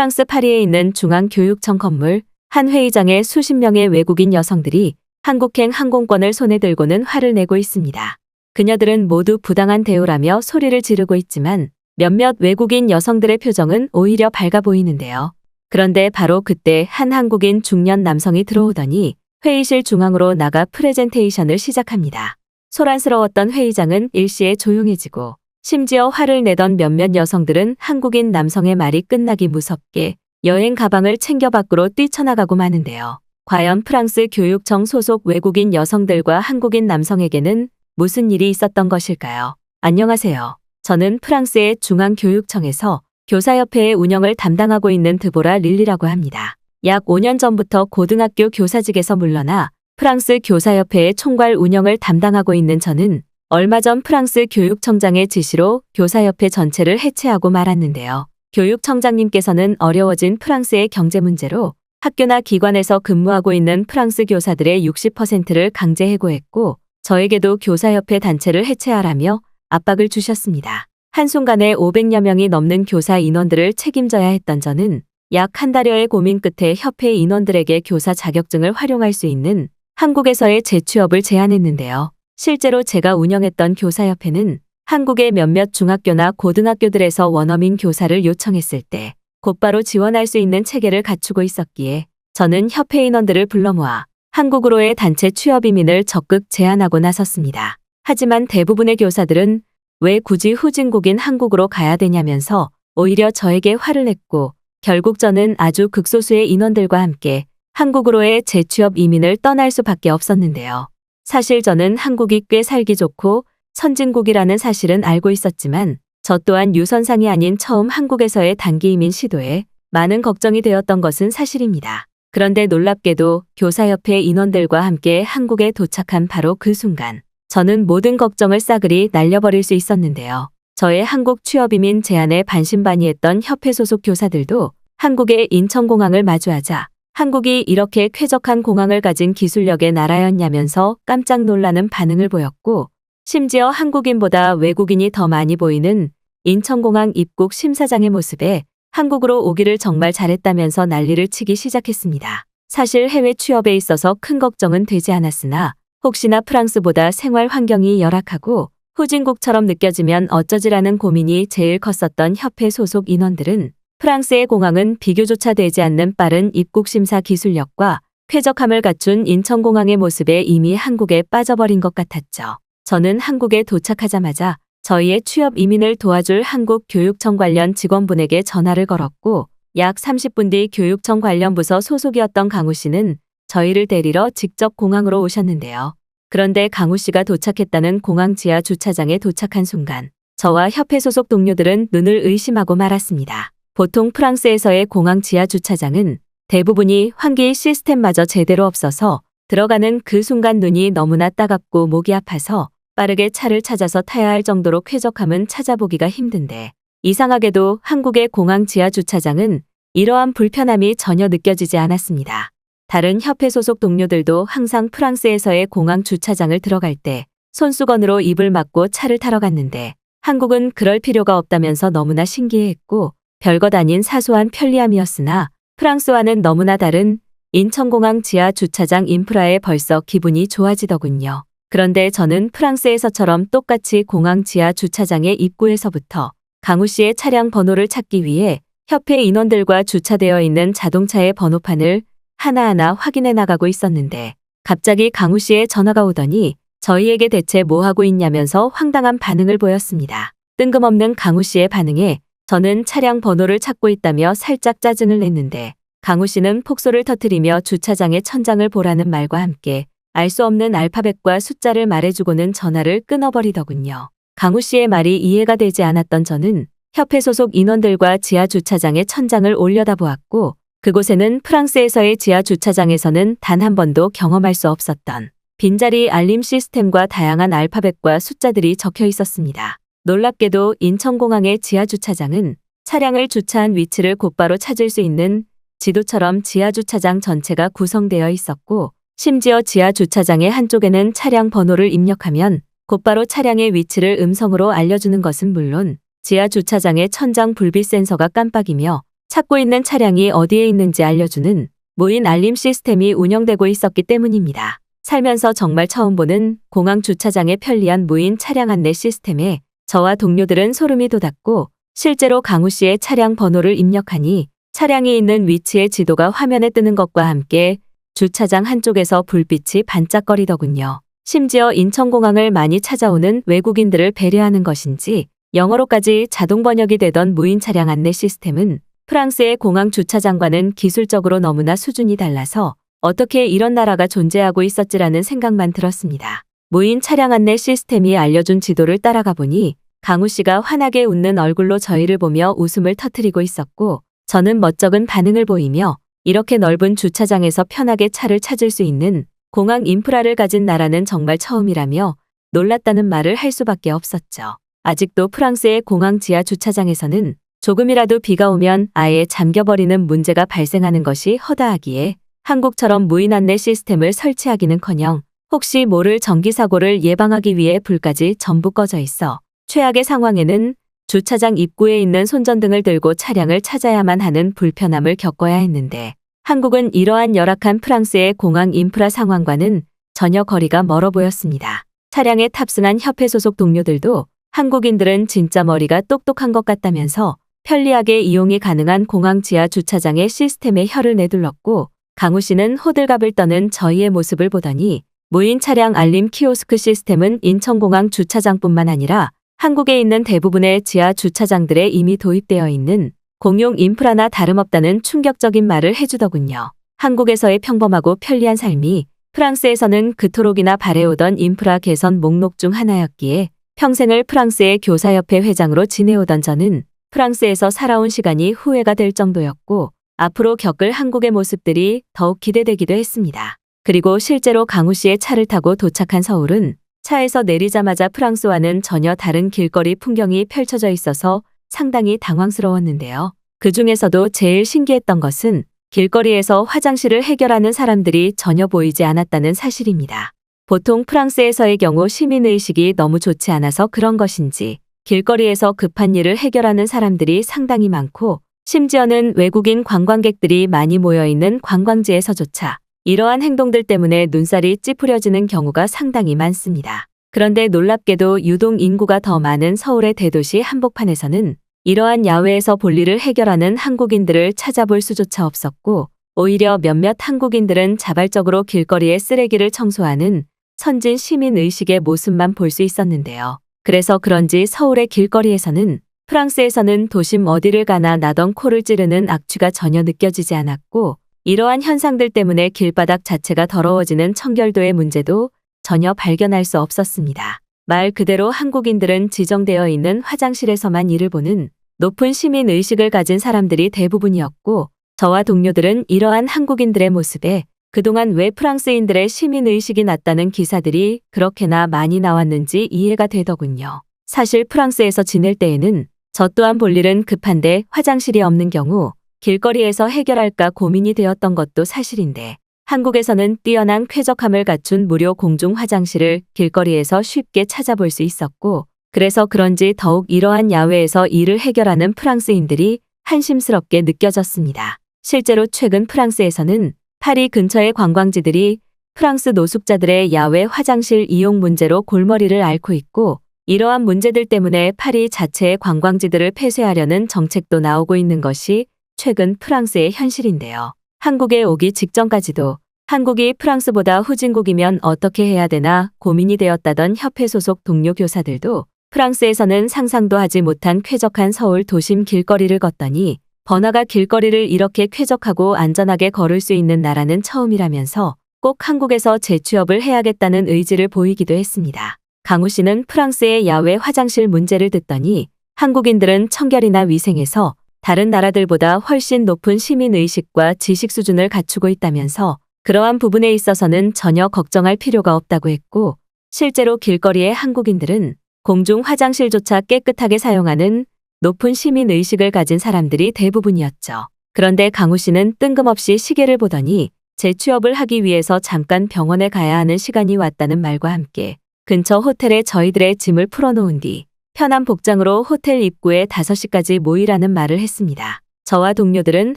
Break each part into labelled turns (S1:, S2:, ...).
S1: 프랑스 파리에 있는 중앙교육청 건물 한 회의장에 수십 명의 외국인 여성들이 한국행 항공권을 손에 들고는 화를 내고 있습니다. 그녀들은 모두 부당한 대우라며 소리를 지르고 있지만 몇몇 외국인 여성들의 표정은 오히려 밝아 보이는데요. 그런데 바로 그때 한 한국인 중년 남성이 들어오더니 회의실 중앙으로 나가 프레젠테이션을 시작합니다. 소란스러웠던 회의장은 일시에 조용해지고 심지어 화를 내던 몇몇 여성들은 한국인 남성의 말이 끝나기 무섭게 여행 가방을 챙겨 밖으로 뛰쳐나가고 마는데요. 과연 프랑스 교육청 소속 외국인 여성들과 한국인 남성에게는 무슨 일이 있었던 것일까요? 안녕하세요. 저는 프랑스의 중앙교육청에서 교사협회의 운영을 담당하고 있는 드보라 릴리라고 합니다. 약 5년 전부터 고등학교 교사직에서 물러나 프랑스 교사협회의 총괄 운영을 담당하고 있는 저는 얼마 전 프랑스 교육청장의 지시로 교사협회 전체를 해체하고 말았는데요. 교육청장님께서는 어려워진 프랑스의 경제 문제로 학교나 기관에서 근무하고 있는 프랑스 교사들의 60%를 강제 해고했고 저에게도 교사협회 단체를 해체하라며 압박을 주셨습니다. 한순간에 500여 명이 넘는 교사 인원들을 책임져야 했던 저는 약 한 달여의 고민 끝에 협회 인원들에게 교사 자격증을 활용할 수 있는 한국에서의 재취업을 제안했는데요. 실제로 제가 운영했던 교사협회는 한국의 몇몇 중학교나 고등학교들에서 원어민 교사를 요청했을 때 곧바로 지원할 수 있는 체계를 갖추고 있었기에 저는 협회 인원들을 불러 모아 한국으로의 단체 취업 이민을 적극 제안하고 나섰습니다. 하지만 대부분의 교사들은 왜 굳이 후진국인 한국으로 가야 되냐면서 오히려 저에게 화를 냈고 결국 저는 아주 극소수의 인원들과 함께 한국으로의 재취업 이민을 떠날 수밖에 없었는데요. 사실 저는 한국이 꽤 살기 좋고 선진국이라는 사실은 알고 있었지만 저 또한 유선상이 아닌 처음 한국에서의 단기 이민 시도에 많은 걱정이 되었던 것은 사실입니다. 그런데 놀랍게도 교사협회 인원들과 함께 한국에 도착한 바로 그 순간 저는 모든 걱정을 싸그리 날려버릴 수 있었는데요. 저의 한국 취업이민 제안에 반신반의했던 협회 소속 교사들도 한국의 인천공항을 마주하자 한국이 이렇게 쾌적한 공항을 가진 기술력의 나라였냐면서 깜짝 놀라는 반응을 보였고 심지어 한국인보다 외국인이 더 많이 보이는 인천공항 입국 심사장의 모습에 한국으로 오기를 정말 잘했다면서 난리를 치기 시작했습니다. 사실 해외 취업에 있어서 큰 걱정은 되지 않았으나 혹시나 프랑스보다 생활 환경이 열악하고 후진국처럼 느껴지면 어쩌지라는 고민이 제일 컸었던 협회 소속 인원들은 프랑스의 공항은 비교조차 되지 않는 빠른 입국 심사 기술력과 쾌적함을 갖춘 인천공항의 모습에 이미 한국에 빠져버린 것 같았죠. 저는 한국에 도착하자마자 저희의 취업 이민을 도와줄 한국 교육청 관련 직원분에게 전화를 걸었고 약 30분 뒤 교육청 관련 부서 소속이었던 강우 씨는 저희를 데리러 직접 공항으로 오셨는데요. 그런데 강우 씨가 도착했다는 공항 지하 주차장에 도착한 순간 저와 협회 소속 동료들은 눈을 의심하고 말았습니다. 보통 프랑스에서의 공항 지하 주차장은 대부분이 환기 시스템마저 제대로 없어서 들어가는 그 순간 눈이 너무나 따갑고 목이 아파서 빠르게 차를 찾아서 타야 할 정도로 쾌적함은 찾아보기가 힘든데 이상하게도 한국의 공항 지하 주차장은 이러한 불편함이 전혀 느껴지지 않았습니다. 다른 협회 소속 동료들도 항상 프랑스에서의 공항 주차장을 들어갈 때 손수건으로 입을 막고 차를 타러 갔는데 한국은 그럴 필요가 없다면서 너무나 신기해했고 별것 아닌 사소한 편리함이었으나 프랑스와는 너무나 다른 인천공항 지하 주차장 인프라에 벌써 기분이 좋아지더군요. 그런데 저는 프랑스에서처럼 똑같이 공항 지하 주차장의 입구에서부터 강우 씨의 차량 번호를 찾기 위해 협회 인원들과 주차되어 있는 자동차의 번호판을 하나하나 확인해 나가고 있었는데 갑자기 강우 씨의 전화가 오더니 저희에게 대체 뭐 하고 있냐면서 황당한 반응을 보였습니다. 뜬금없는 강우 씨의 반응에 저는 차량 번호를 찾고 있다며 살짝 짜증을 냈는데 강우 씨는 폭소를 터뜨리며 주차장의 천장을 보라는 말과 함께 알 수 없는 알파벳과 숫자를 말해주고는 전화를 끊어버리더군요. 강우 씨의 말이 이해가 되지 않았던 저는 협회 소속 인원들과 지하 주차장의 천장을 올려다보았고 그곳에는 프랑스에서의 지하 주차장에서는 단 한 번도 경험할 수 없었던 빈자리 알림 시스템과 다양한 알파벳과 숫자들이 적혀 있었습니다. 놀랍게도 인천공항의 지하 주차장은 차량을 주차한 위치를 곧바로 찾을 수 있는 지도처럼 지하 주차장 전체가 구성되어 있었고 심지어 지하 주차장의 한쪽에는 차량 번호를 입력하면 곧바로 차량의 위치를 음성으로 알려주는 것은 물론 지하 주차장의 천장 불빛 센서가 깜빡이며 찾고 있는 차량이 어디에 있는지 알려주는 무인 알림 시스템이 운영되고 있었기 때문입니다. 살면서 정말 처음 보는 공항 주차장의 편리한 무인 차량 안내 시스템에 저와 동료들은 소름이 돋았고 실제로 강우 씨의 차량 번호를 입력하니 차량이 있는 위치의 지도가 화면에 뜨는 것과 함께 주차장 한쪽에서 불빛이 반짝거리더군요. 심지어 인천공항을 많이 찾아오는 외국인들을 배려하는 것인지 영어로까지 자동 번역이 되던 무인 차량 안내 시스템은 프랑스의 공항 주차장과는 기술적으로 너무나 수준이 달라서 어떻게 이런 나라가 존재하고 있었지라는 생각만 들었습니다. 무인 차량 안내 시스템이 알려준 지도를 따라가 보니 강우 씨가 환하게 웃는 얼굴로 저희를 보며 웃음을 터뜨리고 있었고 저는 멋쩍은 반응을 보이며 이렇게 넓은 주차장에서 편하게 차를 찾을 수 있는 공항 인프라를 가진 나라는 정말 처음이라며 놀랐다는 말을 할 수밖에 없었죠. 아직도 프랑스의 공항 지하 주차장에서는 조금이라도 비가 오면 아예 잠겨버리는 문제가 발생하는 것이 허다하기에 한국처럼 무인 안내 시스템을 설치하기는커녕 혹시 모를 전기 사고를 예방하기 위해 불까지 전부 꺼져 있어 최악의 상황에는 주차장 입구에 있는 손전등을 들고 차량을 찾아야만 하는 불편함을 겪어야 했는데 한국은 이러한 열악한 프랑스의 공항 인프라 상황과는 전혀 거리가 멀어 보였습니다. 차량에 탑승한 협회 소속 동료들도 한국인들은 진짜 머리가 똑똑한 것 같다면서 편리하게 이용이 가능한 공항 지하 주차장의 시스템에 혀를 내둘렀고 강우 씨는 호들갑을 떠는 저희의 모습을 보더니 무인 차량 알림 키오스크 시스템은 인천공항 주차장뿐만 아니라 한국에 있는 대부분의 지하 주차장들에 이미 도입되어 있는 공용 인프라나 다름없다는 충격적인 말을 해주더군요. 한국에서의 평범하고 편리한 삶이 프랑스에서는 그토록이나 바래오던 인프라 개선 목록 중 하나였기에 평생을 프랑스의 교사협회 회장으로 지내오던 저는 프랑스에서 살아온 시간이 후회가 될 정도였고 앞으로 겪을 한국의 모습들이 더욱 기대되기도 했습니다. 그리고 실제로 강우 씨의 차를 타고 도착한 서울은 차에서 내리자마자 프랑스와는 전혀 다른 길거리 풍경이 펼쳐져 있어서 상당히 당황스러웠는데요. 그 중에서도 제일 신기했던 것은 길거리에서 화장실을 해결하는 사람들이 전혀 보이지 않았다는 사실입니다. 보통 프랑스에서의 경우 시민의식이 너무 좋지 않아서 그런 것인지 길거리에서 급한 일을 해결하는 사람들이 상당히 많고 심지어는 외국인 관광객들이 많이 모여 있는 관광지에서조차 이러한 행동들 때문에 눈살이 찌푸려지는 경우가 상당히 많습니다. 그런데 놀랍게도 유동 인구가 더 많은 서울의 대도시 한복판에서는 이러한 야외에서 볼일을 해결하는 한국인들을 찾아볼 수조차 없었고 오히려 몇몇 한국인들은 자발적으로 길거리에 쓰레기를 청소하는 선진 시민 의식의 모습만 볼 수 있었는데요. 그래서 그런지 서울의 길거리에서는 프랑스에서는 도심 어디를 가나 나던 코를 찌르는 악취가 전혀 느껴지지 않았고 이러한 현상들 때문에 길바닥 자체가 더러워지는 청결도의 문제도 전혀 발견할 수 없었습니다. 말 그대로 한국인들은 지정되어 있는 화장실에서만 일을 보는 높은 시민 의식을 가진 사람들이 대부분이었고 저와 동료들은 이러한 한국인들의 모습에 그동안 왜 프랑스인들의 시민 의식이 낮다는 기사들이 그렇게나 많이 나왔는지 이해가 되더군요. 사실 프랑스에서 지낼 때에는 저 또한 볼 일은 급한데 화장실이 없는 경우 길거리에서 해결할까 고민이 되었던 것도 사실인데 한국에서는 뛰어난 쾌적함을 갖춘 무료 공중 화장실을 길거리에서 쉽게 찾아볼 수 있었고 그래서 그런지 더욱 이러한 야외에서 일을 해결하는 프랑스인들이 한심스럽게 느껴졌습니다. 실제로 최근 프랑스에서는 파리 근처의 관광지들이 프랑스 노숙자들의 야외 화장실 이용 문제로 골머리를 앓고 있고 이러한 문제들 때문에 파리 자체의 관광지들을 폐쇄하려는 정책도 나오고 있는 것이 최근 프랑스의 현실인데요. 한국에 오기 직전까지도 한국이 프랑스보다 후진국이면 어떻게 해야 되나 고민이 되었다던 협회 소속 동료 교사들도 프랑스에서는 상상도 하지 못한 쾌적한 서울 도심 길거리를 걷더니 번화가 길거리를 이렇게 쾌적하고 안전하게 걸을 수 있는 나라는 처음이라면서 꼭 한국에서 재취업을 해야겠다는 의지를 보이기도 했습니다. 강우 씨는 프랑스의 야외 화장실 문제를 듣더니 한국인들은 청결이나 위생에서 다른 나라들보다 훨씬 높은 시민의식과 지식 수준을 갖추고 있다면서 그러한 부분에 있어서는 전혀 걱정할 필요가 없다고 했고 실제로 길거리의 한국인들은 공중 화장실조차 깨끗하게 사용하는 높은 시민 의식을 가진 사람들이 대부분이었죠. 그런데 강우 씨는 뜬금없이 시계를 보더니 재취업을 하기 위해서 잠깐 병원에 가야 하는 시간이 왔다는 말과 함께 근처 호텔에 저희들의 짐을 풀어놓은 뒤 편한 복장으로 호텔 입구에 5시까지 모이라는 말을 했습니다. 저와 동료들은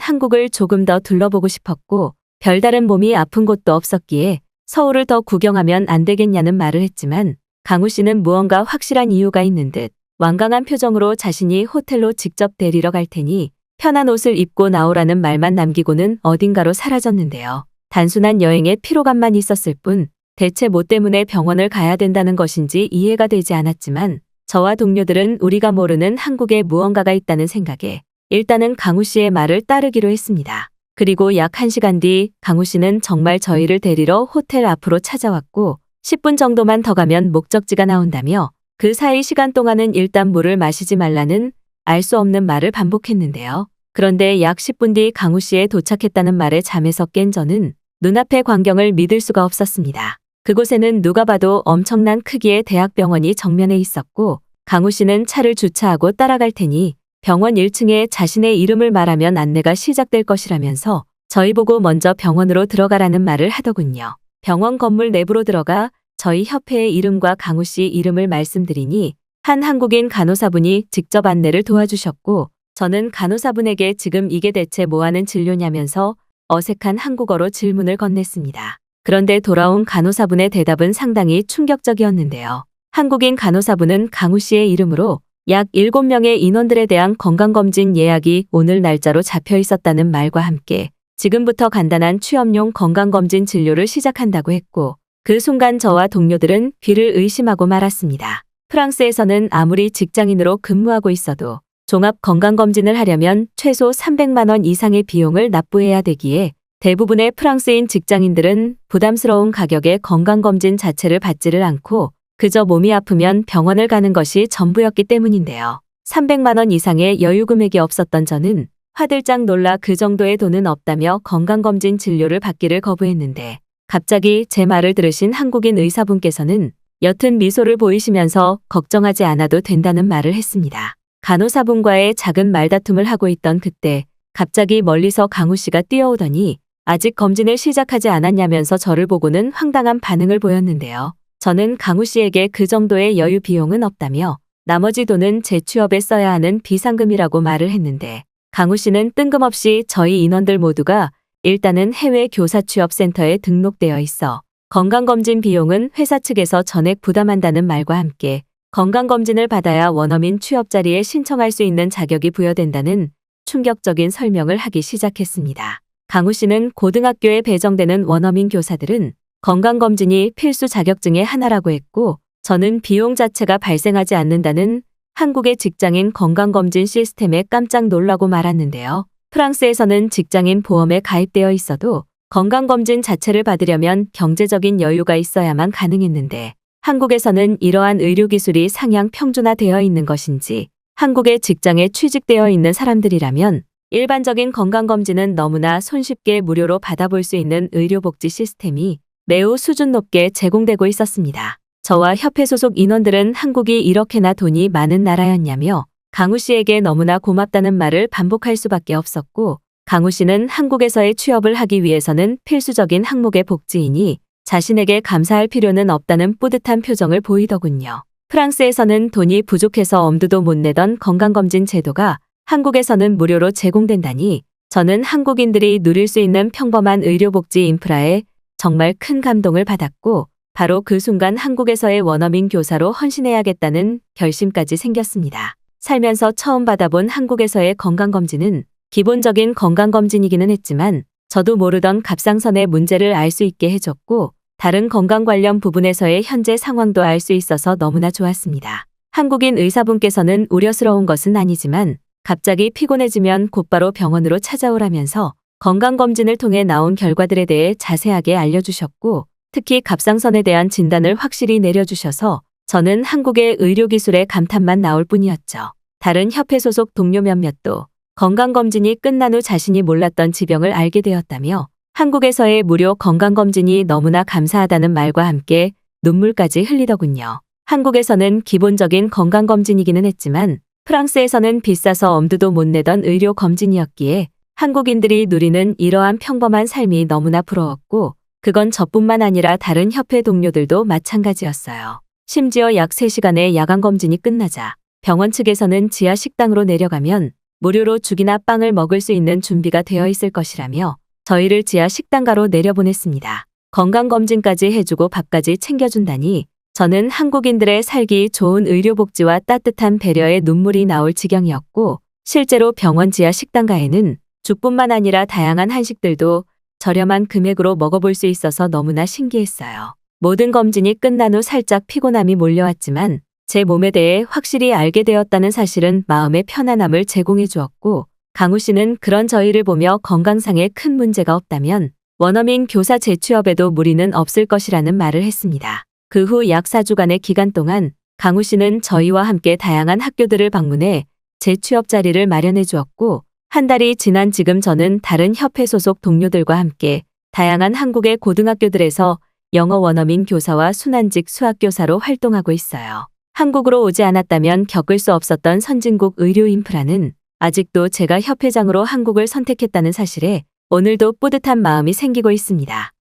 S1: 한국을 조금 더 둘러보고 싶었고 별다른 몸이 아픈 곳도 없었기에 서울을 더 구경하면 안 되겠냐는 말을 했지만 강우 씨는 무언가 확실한 이유가 있는 듯 완강한 표정으로 자신이 호텔로 직접 데리러 갈 테니 편한 옷을 입고 나오라는 말만 남기고는 어딘가로 사라졌는데요. 단순한 여행에 피로감만 있었을 뿐 대체 뭐 때문에 병원을 가야 된다는 것인지 이해가 되지 않았지만 저와 동료들은 우리가 모르는 한국에 무언가가 있다는 생각에 일단은 강우 씨의 말을 따르기로 했습니다. 그리고 약 1시간 뒤 강우 씨는 정말 저희를 데리러 호텔 앞으로 찾아왔고 10분 정도만 더 가면 목적지가 나온다며 그 사이 시간 동안은 일단 물을 마시지 말라는 알 수 없는 말을 반복했는데요. 그런데 약 10분 뒤 강우 씨에 도착했다는 말에 잠에서 깬 저는 눈앞의 광경을 믿을 수가 없었습니다. 그곳에는 누가 봐도 엄청난 크기의 대학병원이 정면에 있었고 강우 씨는 차를 주차하고 따라갈 테니 병원 1층에 자신의 이름을 말하면 안내가 시작될 것이라면서 저희 보고 먼저 병원으로 들어가라는 말을 하더군요. 병원 건물 내부로 들어가 저희 협회의 이름과 강우 씨 이름을 말씀드리니 한 한국인 간호사분이 직접 안내를 도와주셨고 저는 간호사분에게 지금 이게 대체 뭐 하는 진료냐면서 어색한 한국어로 질문을 건넸습니다. 그런데 돌아온 간호사분의 대답은 상당히 충격적이었는데요. 한국인 간호사분은 강우 씨의 이름으로 약 7명의 인원들에 대한 건강검진 예약이 오늘 날짜로 잡혀 있었다는 말과 함께 지금부터 간단한 취업용 건강검진 진료를 시작한다고 했고 그 순간 저와 동료들은 귀를 의심하고 말았습니다. 프랑스에서는 아무리 직장인으로 근무하고 있어도 종합 건강검진을 하려면 최소 300만 원 이상의 비용을 납부해야 되기에 대부분의 프랑스인 직장인들은 부담스러운 가격의 건강검진 자체를 받지를 않고 그저 몸이 아프면 병원을 가는 것이 전부였기 때문인데요. 300만 원 이상의 여유 금액이 없었던 저는 화들짝 놀라 그 정도의 돈은 없다며 건강검진 진료를 받기를 거부했는데 갑자기 제 말을 들으신 한국인 의사분께서는 옅은 미소를 보이시면서 걱정하지 않아도 된다는 말을 했습니다. 간호사분과의 작은 말다툼을 하고 있던 그때 갑자기 멀리서 강우 씨가 뛰어오더니 아직 검진을 시작하지 않았냐면서 저를 보고는 황당한 반응을 보였는데요. 저는 강우 씨에게 그 정도의 여유 비용은 없다며 나머지 돈은 제 취업에 써야 하는 비상금이라고 말을 했는데 강우 씨는 뜬금없이 저희 인원들 모두가 일단은 해외 교사 취업센터에 등록되어 있어 건강검진 비용은 회사 측에서 전액 부담한다는 말과 함께 건강검진을 받아야 원어민 취업 자리에 신청할 수 있는 자격이 부여된다는 충격적인 설명을 하기 시작했습니다. 강우 씨는 고등학교에 배정되는 원어민 교사들은 건강검진이 필수 자격증의 하나라고 했고 저는 비용 자체가 발생하지 않는다는 한국의 직장인 건강검진 시스템에 깜짝 놀라고 말았는데요. 프랑스에서는 직장인 보험에 가입되어 있어도 건강검진 자체를 받으려면 경제적인 여유가 있어야만 가능했는데 한국에서는 이러한 의료기술이 상향 평준화되어 있는 것인지 한국의 직장에 취직되어 있는 사람들이라면 일반적인 건강검진은 너무나 손쉽게 무료로 받아볼 수 있는 의료복지 시스템이 매우 수준 높게 제공되고 있었습니다. 저와 협회 소속 인원들은 한국이 이렇게나 돈이 많은 나라였냐며 강우 씨에게 너무나 고맙다는 말을 반복할 수밖에 없었고 강우 씨는 한국에서의 취업을 하기 위해서는 필수적인 항목의 복지이니 자신에게 감사할 필요는 없다는 뿌듯한 표정을 보이더군요. 프랑스에서는 돈이 부족해서 엄두도 못 내던 건강검진 제도가 한국에서는 무료로 제공된다니 저는 한국인들이 누릴 수 있는 평범한 의료복지 인프라에 정말 큰 감동을 받았고 바로 그 순간 한국에서의 원어민 교사로 헌신해야겠다는 결심까지 생겼습니다. 살면서 처음 받아본 한국에서의 건강검진은 기본적인 건강검진이기는 했지만 저도 모르던 갑상선의 문제를 알 수 있게 해줬고 다른 건강 관련 부분에서의 현재 상황도 알 수 있어서 너무나 좋았습니다. 한국인 의사분께서는 우려스러운 것은 아니지만 갑자기 피곤해지면 곧바로 병원으로 찾아오라면서 건강검진을 통해 나온 결과들에 대해 자세하게 알려주셨고 특히 갑상선에 대한 진단을 확실히 내려주셔서 저는 한국의 의료기술에 감탄만 나올 뿐이었죠. 다른 협회 소속 동료 몇몇도 건강검진이 끝난 후 자신이 몰랐던 지병을 알게 되었다며 한국에서의 무료 건강검진이 너무나 감사하다는 말과 함께 눈물까지 흘리더군요. 한국에서는 기본적인 건강검진이기는 했지만 프랑스에서는 비싸서 엄두도 못 내던 의료검진이었기에 한국인들이 누리는 이러한 평범한 삶이 너무나 부러웠고 그건 저뿐만 아니라 다른 협회 동료들도 마찬가지였어요. 심지어 약 3시간의 야간 검진이 끝나자 병원 측에서는 지하 식당으로 내려가면 무료로 죽이나 빵을 먹을 수 있는 준비가 되어 있을 것이라며 저희를 지하 식당가로 내려보냈습니다. 건강검진까지 해주고 밥까지 챙겨준다니 저는 한국인들의 살기 좋은 의료복지와 따뜻한 배려에 눈물이 나올 지경이었고 실제로 병원 지하 식당가에는 죽뿐만 아니라 다양한 한식들도 저렴한 금액으로 먹어볼 수 있어서 너무나 신기했어요. 모든 검진이 끝난 후 살짝 피곤함이 몰려왔지만 제 몸에 대해 확실히 알게 되었다는 사실은 마음의 편안함을 제공해 주었고 강우 씨는 그런 저희를 보며 건강상에 큰 문제가 없다면 원어민 교사 재취업에도 무리는 없을 것이라는 말을 했습니다. 그 후 약 4주간의 기간 동안 강우 씨는 저희와 함께 다양한 학교들을 방문해 재취업 자리를 마련해 주었고 한 달이 지난 지금 저는 다른 협회 소속 동료들과 함께 다양한 한국의 고등학교들에서 영어 원어민 교사와 순환직 수학교사로 활동하고 있어요. 한국으로 오지 않았다면 겪을 수 없었던 선진국 의료 인프라는 아직도 제가 협회장으로 한국을 선택했다는 사실에 오늘도 뿌듯한 마음이 생기고 있습니다.